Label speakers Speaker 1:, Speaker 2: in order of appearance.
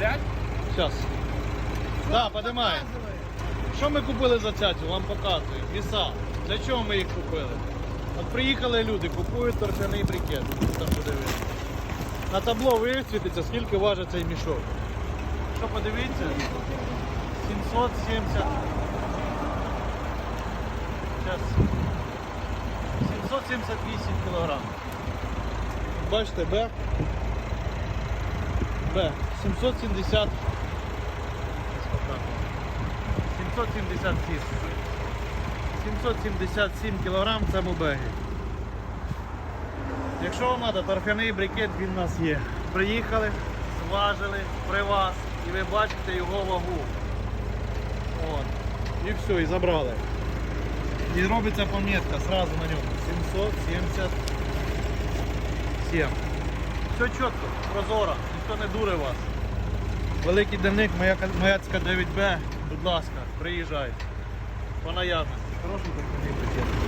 Speaker 1: Брать?
Speaker 2: Зараз. Да, подимай. Що ми купили за цяцю? Вам показую. Віса. Для чого ми їх купили? От приїхали люди, купують торфяний брикет. Там подивитися. На табло висвітиться, скільки важить цей мішок. Що подивіться? 770. Зараз. 778 кілограм. Бачите, Б. Б. 770. 777. 777 кілограм це мубеги. Якщо вам треба торфяний брикет, він у нас є. Приїхали, зважили при вас і ви бачите його вагу. От. І все, і забрали. І робиться помітка сразу на ньому. 777. Все чітко, прозоро, ніхто не дуре вас. Великий денник, Маяцька 9Б, будь ласка, приїжджайте. По наявності. Хороший брикет.